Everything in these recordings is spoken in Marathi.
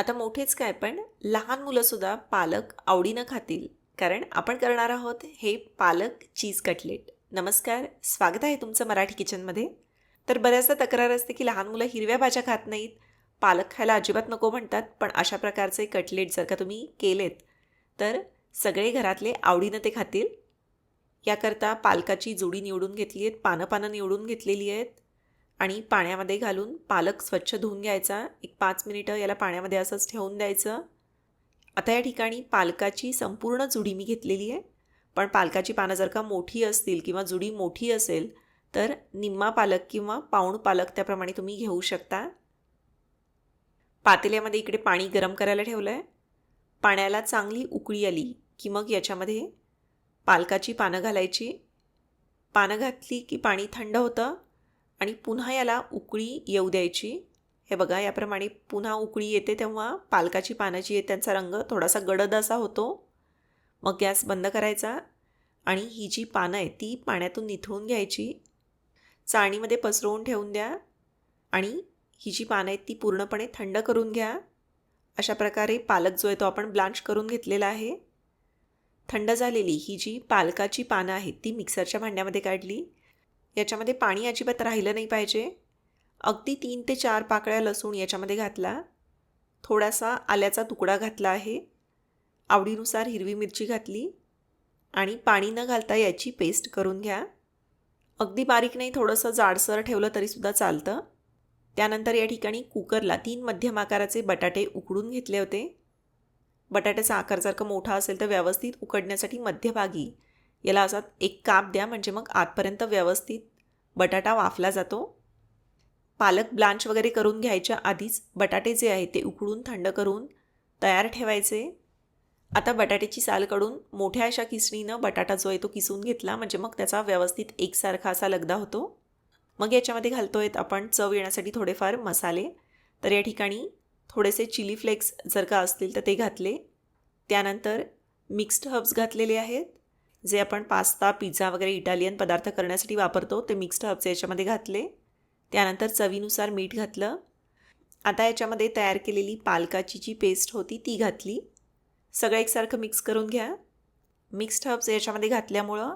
आता मोठेच काय पण लहान मुलंसुद्धा पालक आवडीनं खातील. कारण आपण करणार आहोत हे पालक चीज कटलेट. नमस्कार स्वागत आहे तुमचं मराठी किचनमध्ये. तर बऱ्याचदा तक्रार असते की लहान मुलं हिरव्या भाज्या खात नाहीत. पालक खायला अजिबात नको म्हणतात पण अशा प्रकारचे कटलेट जर का तुम्ही केलेत तर सगळे घरातले आवडीनं ते खातील. याकरता पालकाची जोडी निवडून घेतली आहेत पानं पानं निवडून घेतलेली आहेत. आणि पाण्यामध्ये घालून पालक स्वच्छ धुवून घ्यायचा. एक पाच मिनिटं याला पाण्यामध्ये असंच ठेवून द्यायचं. आता या ठिकाणी पालकाची संपूर्ण जुडी मी घेतलेली आहे. पण पालकाची पानं जर का मोठी असतील किंवा जुडी मोठी असेल तर निम्मा पालक किंवा पाऊण पालक त्याप्रमाणे तुम्ही घेऊ शकता. पातेल्यामध्ये इकडे पाणी गरम करायला ठेवलं आहे पाण्याला चांगली उकळी आली की मग याच्यामध्ये पालकाची पानं घालायची. पानं घातली की पाणी थंड होतं. आणि पुन्हा याला उकळी येऊ द्यायची. हे बघा याप्रमाणे पुन्हा उकळी येते तेव्हा पालकाची पानं जी आहे त्यांचा रंग थोडासा गडद असा होतो. मग गॅस बंद करायचा आणि ही जी पानं आहे ती पाण्यातून निथळून घ्यायची. चाळणीमध्ये पसरवून ठेवून द्या आणि ही जी पानं आहेत ती पूर्णपणे थंड करून घ्या. अशा प्रकारे पालक जो आहे तो आपण ब्लांच करून घेतलेला आहे. थंड झालेली ही जी पालकाची पानं आहेत ती मिक्सरच्या भांड्यामध्ये काढली. याच्यामध्ये पाणी अजिबात राहिलं नाही पाहिजे. अगदी तीन ते चार पाकळ्या लसूण याच्यामध्ये घातला. थोडासा आल्याचा तुकडा घातला आहे. आवडीनुसार हिरवी मिरची घातली. आणि पाणी न घालता याची पेस्ट करून घ्या. अगदी बारीक नाही थोडंसं जाडसर ठेवलं तरीसुद्धा चालतं. त्यानंतर या ठिकाणी कुकरला तीन मध्यम आकाराचे बटाटे उकडून घेतले होते. बटाट्याचा आकार जर का मोठा असेल तर व्यवस्थित उकडण्यासाठी मध्यभागी याला असा एक काप द्या म्हणजे मग आतपर्यंत व्यवस्थित बटाटा वाफला जातो. पालक ब्लांच वगैरे करून घ्यायच्या आधीच बटाटे जे आहे ते उकडून थंड करून तयार ठेवायचे. आता बटाट्याची साल काढून मोठ्या अशा किसणीनं बटाटा जो आहे तो किसून घेतला म्हणजे मग त्याचा व्यवस्थित एकसारखा असा लगदा होतो. मग याच्यामध्ये घालतो आहेत आपण चव येण्यासाठी थोडेफार मसाले. तर या ठिकाणी थोडेसे चिली फ्लेक्स जर का असतील तर ते घातले. त्यानंतर मिक्स्ड हर्ब्स घातलेले आहेत. जे आपण पास्ता पिझ्झा वगैरे इटालियन पदार्थ करण्यासाठी वापरतो ते मिक्स्ड हर्ब्स याच्यामध्ये घातले. त्यानंतर चवीनुसार मीठ घातलं. आता याच्यामध्ये तयार केलेली पालकाची जी पेस्ट होती ती घातली. सगळं एकसारखं मिक्स करून घ्या. मिक्स्ड हर्ब्स याच्यामध्ये घातल्यामुळं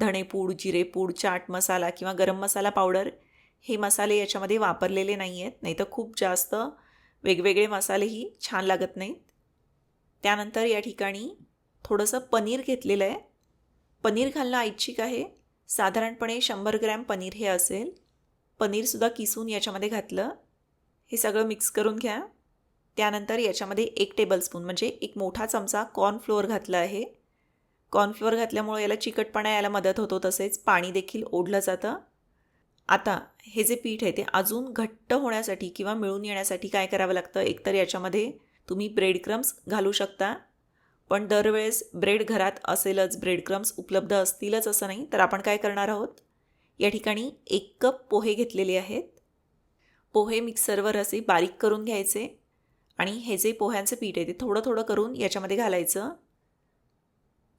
धणेपूड जिरेपूड चाट मसाला किंवा गरम मसाला पावडर हे मसाले याच्यामध्ये वापरलेले नाही आहेत नाही तर खूप जास्त वेगवेगळे मसालेही छान लागत नाहीत. त्यानंतर या ठिकाणी थोडंसं पनीर घेतलेलं आहे. पनीर घालणं ऐच्छिक आहे. साधारणपणे शंभर ग्रॅम पनीर हे असेल. पनीरसुद्धा किसून याच्यामध्ये घातलं. हे सगळं मिक्स करून घ्या. त्यानंतर याच्यामध्ये एक टेबलस्पून म्हणजे एक मोठा चमचा कॉर्नफ्लोअर घातला आहे. कॉर्नफ्लोअर घातल्यामुळे याला चिकटपणा यायला मदत होतो तसेच पाणी देखील ओढलं जातं. आता हे जे पीठ आहे ते अजून घट्ट होण्यासाठी किंवा मिळून येण्यासाठी काय करावं लागतं? एकतर याच्यामध्ये तुम्ही ब्रेड क्रम्स घालू शकता. पण दरवेळेस ब्रेड घरात असेलच ब्रेड क्रम्स उपलब्ध असतीलच असं नाही तर आपण काय करणार आहोत? या ठिकाणी एक कप पोहे घेतलेले आहेत. पोहे मिक्सरवर असे बारीक करून घ्यायचे आणि हे जे पोह्यांचं पीठ आहे ते थोडं थोडं करून याच्यामध्ये घालायचं.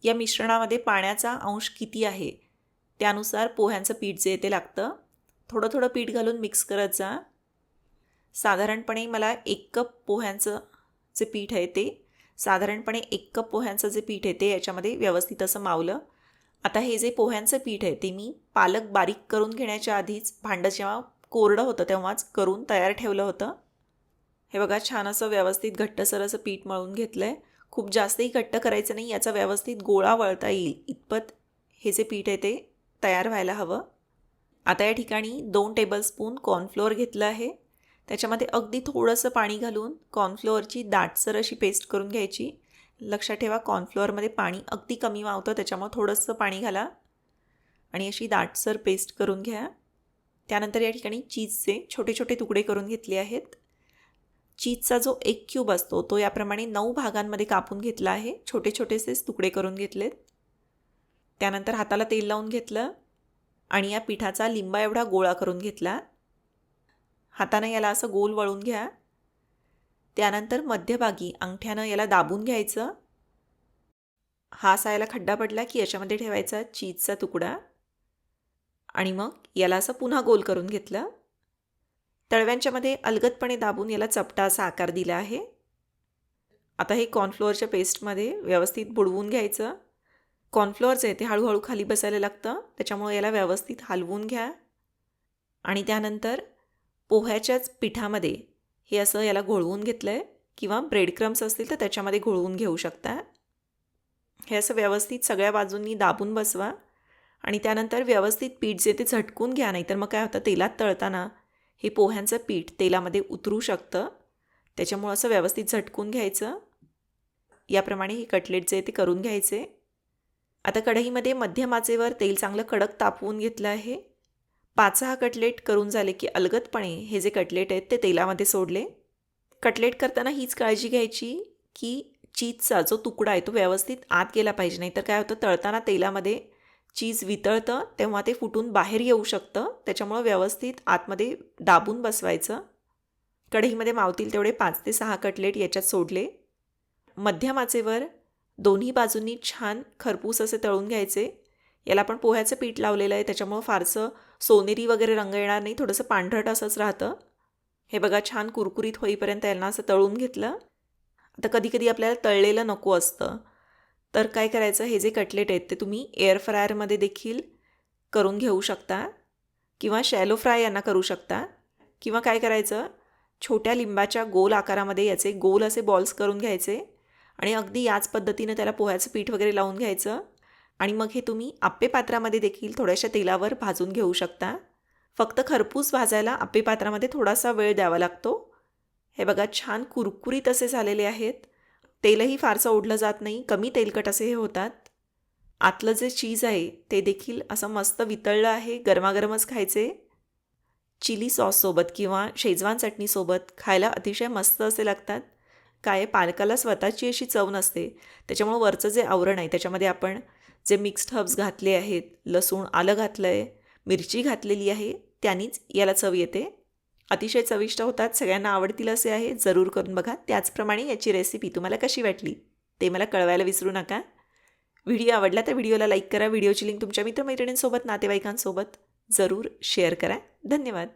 या मिश्रणामध्ये पाण्याचा अंश किती आहे त्यानुसार पोह्यांचं पीठ जे ते लागतं. थोडं थोडं पीठ घालून मिक्स करत जा. साधारणपणे मला एक कप पोह्यांचं जे पीठ आहे ते साधारणपणे एक कप पोह्यांचं जे पीठ आहे ते याच्यामध्ये व्यवस्थित असं मावलं. आता हे जे पोह्यांचं पीठ आहे ते मी पालक बारीक करून घेण्याच्या आधीच भांडं जेव्हा कोरडं होतं तेव्हाच करून तयार ठेवलं होतं. हे बघा छान असं व्यवस्थित घट्टसर असं पीठ मळून घेतलं आहे खूप जास्तही घट्ट करायचं नाही याचा व्यवस्थित गोळा वळता येईल. इतपत हे जे पीठ आहे ते तयार व्हायला हवं. आता या ठिकाणी दोन टेबलस्पून कॉर्नफ्लोअर घेतलं आहे. त्याच्यामध्ये अगदी थोडंसं पाणी घालून कॉर्नफ्लोअरची दाटसर अशी पेस्ट करून घ्यायची. लक्षात ठेवा कॉर्नफ्लोअरमध्ये पाणी अगदी कमी मावतं त्याच्यामुळे थोडंसं पाणी घाला आणि अशी दाटसर पेस्ट करून घ्या. त्यानंतर या ठिकाणी चीजचे छोटे छोटे तुकडे करून घेतले आहेत. चीजचा जो एक क्यूब असतो तो याप्रमाणे नऊ भागांमध्ये कापून घेतला आहे. छोटे छोटेसेच तुकडे करून घेतलेत. त्यानंतर हाताला तेल लावून घेतलं आणि या पिठाचा लिंबा एवढा गोळा करून घेतला. हातानं याला असं गोल वळून घ्या. त्यानंतर मध्यभागी अंगठ्यानं याला दाबून घ्यायचं. हा सायला याला खड्डा पडला की याच्यामध्ये ठेवायचा चीजचा तुकडा. आणि मग याला असं पुन्हा गोल करून घेतलं. तळव्यांच्यामध्ये अलगदपणे दाबून याला चपटा असा आकार दिला आहे. आता हे कॉर्नफ्लोअरच्या पेस्टमध्ये व्यवस्थित बुडवून घ्यायचं. कॉर्नफ्लोअर जे आहे ते हळूहळू खाली बसायला लागतं. त्याच्यामुळे याला व्यवस्थित हलवून घ्या. आणि त्यानंतर पोह्याच्याच पिठामध्ये हे असं याला घोळवून घेतलं आहे किंवा ब्रेड क्रम्स असतील तर त्याच्यामध्ये घोळवून घेऊ शकता. हे असं व्यवस्थित सगळ्या बाजूंनी दाबून बसवा आणि त्यानंतर व्यवस्थित पीठ जे ते झटकून घ्या नाही तर मग काय होतं तेलात तळताना हे पोह्यांचं पीठ तेलामध्ये उतरू शकतं. त्याच्यामुळं असं व्यवस्थित झटकून घ्यायचं. याप्रमाणे हे कटलेट जे ते करून घ्यायचे. आता कढईमध्ये मध्यम आचेवर तेल चांगलं कडक तापवून घेतलं आहे. पाच सहा कटलेट करून झाले की अलगदपणे हे जे कटलेट आहेत ते तेलामध्ये सोडले. कटलेट करताना हीच काळजी घ्यायची की चीजचा जो तुकडा आहे तो व्यवस्थित आत गेला पाहिजे नाही तर काय होतं तळताना तेलामध्ये चीज वितळतं तेव्हा ते फुटून बाहेर येऊ शकतं. त्याच्यामुळं व्यवस्थित आतमध्ये दाबून बसवायचं. कढईमध्ये मावतील तेवढे पाच ते सहा कटलेट याच्यात सोडले. मध्यम आचेवर दोन्ही बाजूंनी छान खरपूस असे तळून घ्यायचे. याला आपण पोह्याचं पीठ लावलेलं आहे. त्याच्यामुळं फारसं सोनेरी वगैरे रंग येणार नाही. थोडंसं पांढरट असंच राहतं. हे बघा छान कुरकुरीत होईपर्यंत यांना असं तळून घेतलं. आता कधी कधी आपल्याला तळलेलं नको असतं. तर काय करायचं? हे जे कटलेट आहेत ते तुम्ही एअर फ्रायरमध्ये देखील करून घेऊ शकता. किंवा शॅलो फ्राय यांना करू शकता. किंवा काय करायचं? छोट्या लिंबाच्या गोल आकारामध्ये याचे गोल असे बॉल्स करून घ्यायचे. आणि अगदी याच पद्धतीनं त्याला पोह्याचं पीठ वगैरे लावून घ्यायचं. आणि मग हे तुम्ही आप्पे पात्रामध्ये देखील थोड्याशा तेलावर भाजून घेऊ शकता. फक्त खरपूस भाजायला आप्पे पात्रामध्ये थोडासा वेळ द्यावा लागतो. हे बघा छान कुरकुरीत असे झालेले आहेत. तेलही फारसं ओढलं जात नाही कमी तेलकट असे हे होतात. आतलं जे चीज आहे ते देखील असं मस्त वितळलं आहे गरमागरमच खायचे. चिली सॉससोबत किंवा शेजवान चटणीसोबत खायला अतिशय मस्त असे लागतात. काय पालकाला स्वतःची अशी चव नसते. त्याच्यामुळं वरचं जे आवरण आहे त्याच्यामध्ये आपण जे मिक्स्ड हब्स घातले आहेत लसूण आलं घातलं आहे मिरची घातलेली आहे त्यानीच याला चव येते. अतिशय चविष्ट होतात सगळ्यांना आवडतील असे आहे जरूर करून बघा. त्याचप्रमाणे याची रेसिपी तुम्हाला कशी वाटली ते मला कळवायला विसरू नका. व्हिडिओ आवडला तर व्हिडिओला लाईक करा. व्हिडिओची लिंक तुमच्या मित्रमैत्रिणींसोबत नातेवाईकांसोबत जरूर शेअर करा. धन्यवाद.